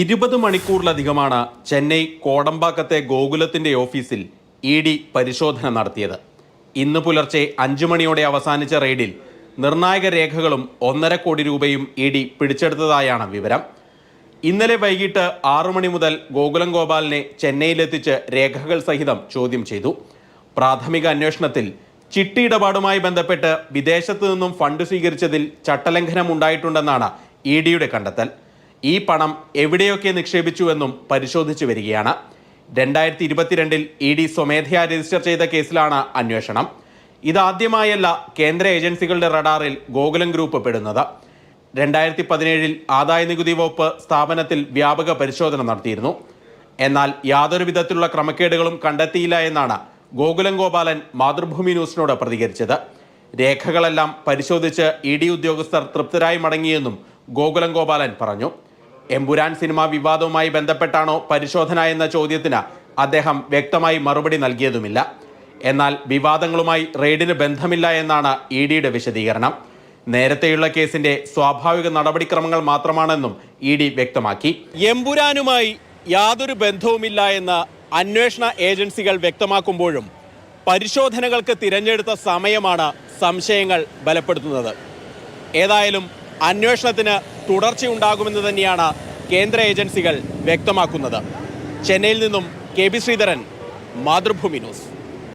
ഇരുപത് മണിക്കൂറിലധികമാണ് ചെന്നൈ കോടമ്പാക്കത്തെ ഗോകുലത്തിന്റെ ഓഫീസിൽ E D പരിശോധന നടത്തിയത്. ഇന്ന് പുലർച്ചെ അഞ്ചു മണിയോടെ അവസാനിച്ച റെയ്ഡിൽ നിർണായക രേഖകളും ഒന്നര കോടി രൂപയും ഇ ഡി പിടിച്ചെടുത്തതായാണ് വിവരം. ഇന്നലെ വൈകിട്ട് ആറു മണി മുതൽ ഗോകുലം ഗോപാലിനെ ചെന്നൈയിലെത്തിച്ച് രേഖകൾ സഹിതം ചോദ്യം ചെയ്തു. പ്രാഥമിക അന്വേഷണത്തിൽ ചിട്ടി ഇടപാടുമായി ബന്ധപ്പെട്ട് വിദേശത്തു നിന്നും ഫണ്ട് സ്വീകരിച്ചതിൽ ചട്ടലംഘനം ഉണ്ടായിട്ടുണ്ടെന്നാണ് ഇ ഡിയുടെ കണ്ടെത്തൽ. ഈ പണം എവിടെയൊക്കെ നിക്ഷേപിച്ചു എന്നും പരിശോധിച്ചു വരികയാണ്. രണ്ടായിരത്തി ഇരുപത്തിരണ്ടിൽ ഇ ഡി സ്വമേധയാ രജിസ്റ്റർ ചെയ്ത കേസിലാണ് അന്വേഷണം. ഇതാദ്യമായല്ല കേന്ദ്ര ഏജൻസികളുടെ റഡാറിൽ ഗോകുലം ഗ്രൂപ്പ് പെടുന്നത്. രണ്ടായിരത്തി പതിനേഴിൽ ആദായ നികുതി വകുപ്പ് സ്ഥാപനത്തിൽ വ്യാപക പരിശോധന നടത്തിയിരുന്നു. എന്നാൽ യാതൊരു വിധത്തിലുള്ള ക്രമക്കേടുകളും കണ്ടെത്തിയില്ല എന്നാണ് ഗോകുലം ഗോപാലൻ മാതൃഭൂമി ന്യൂസിനോട് പ്രതികരിച്ചത്. രേഖകളെല്ലാം പരിശോധിച്ച് ഇ ഡി ഉദ്യോഗസ്ഥർ തൃപ്തരായി മടങ്ങിയെന്നും ഗോകുലം ഗോപാലൻ പറഞ്ഞു. എമ്പുരാൻ സിനിമ വിവാദവുമായി ബന്ധപ്പെട്ടാണോ പരിശോധന എന്ന ചോദ്യത്തിന് അദ്ദേഹം വ്യക്തമായി മറുപടി നൽകിയതുമില്ല. എന്നാൽ വിവാദങ്ങളുമായി റെയ്ഡിന് ബന്ധമില്ല എന്നാണ് ഇ ഡിയുടെ വിശദീകരണം. നേരത്തെയുള്ള കേസിന്റെ സ്വാഭാവിക നടപടിക്രമങ്ങൾ മാത്രമാണെന്നും ഇ ഡി വ്യക്തമാക്കി. എമ്പുരാനുമായി യാതൊരു ബന്ധവുമില്ല എന്ന് അന്വേഷണ ഏജൻസികൾ വ്യക്തമാക്കുമ്പോഴും പരിശോധനകൾക്ക് തിരഞ്ഞെടുത്ത സമയമാണ് സംശയങ്ങൾ ബലപ്പെടുത്തുന്നത്. ഏതായാലും അന്വേഷണത്തിന് തുടർച്ചയുണ്ടാകുമെന്ന് തന്നെയാണ് കേന്ദ്ര ഏജൻസികൾ വ്യക്തമാക്കുന്നത്. ചെന്നൈയിൽ നിന്നും K B Sreedharan Mathrubhumi news.